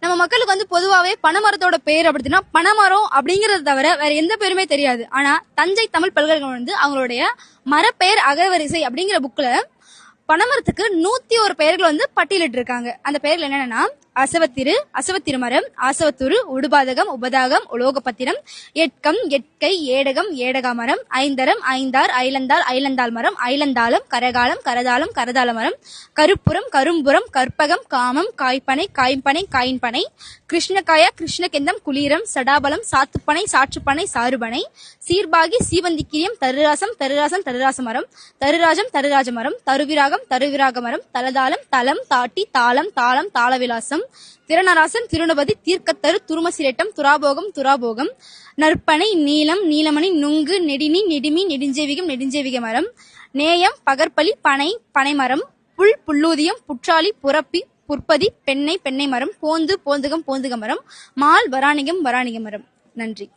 நம்ம மக்களுக்கு வந்து பொதுவாகவே பனைமரத்தோட பேர் அப்படின்னா பனைமரம் அப்படிங்கிறத தவிர வேற எந்த பேருமே தெரியாது. ஆனா தஞ்சை தமிழ் பல்கலைக்கழகம் வந்து அவங்களுடைய மரப்பெயர் அகவரிசை அப்படிங்கிற புக்ல பனைமரத்துக்கு நூத்தி ஒரு பெயர்கள் வந்து பட்டியலிட்டு இருக்காங்க அந்த பெயர்கள் என்னன்னா அசவத்திரு அசவத்திரு மரம் ஆசவத்துரு உடுபாதகம் உபதாகம் உலோகபத்திரம் எட்கம் எட்கை ஏடகம் ஏடகா மரம் ஐந்தரம் ஐந்தார் ஐலந்தார் ஐலந்தாள் மரம் ஐலந்தாளம் கரகாலம் கரதாளம் கரதாள மரம் கருப்புறம் கரும்புறம் கற்பகம் காமம் காய்ப்பனை காய்ப்பனை காயின்பனை கிருஷ்ணகாயா கிருஷ்ணகெந்தம் குளீரம் சடாபலம் சாத்துப்பனை சாற்றுப்பனை சாறுபனை சீர்பாகி சீவந்திக்கிரியம் தருராசம் தருராசம் தருராச மரம் தருராஜம் தருராஜ மரம் தருவிராகம் தருவிராக மரம் தலதாளம் தலம் தாட்டி தாளம் தாளம் தாளவிலாசம் திறனராசன் திருநபதி தீர்க்கத்தரு துருமசிரேட்டம் துராபோகம் துராபோகம் நற்பனை நீலம் நீலமணி நுங்கு நெடினி நெடுமி நெடுஞ்செவிகம் நெடுஞ்செவிக மரம் நேயம் பகற்பலி பனை பனைமரம் புல் புல்லூதியம் புற்றாலி புறப்பி புற்பதி பெண்ணை பெண்ணை மரம் போந்து போந்துகம் போந்துக மரம் மால் வராணிகம் வராணிக மரம். நன்றி.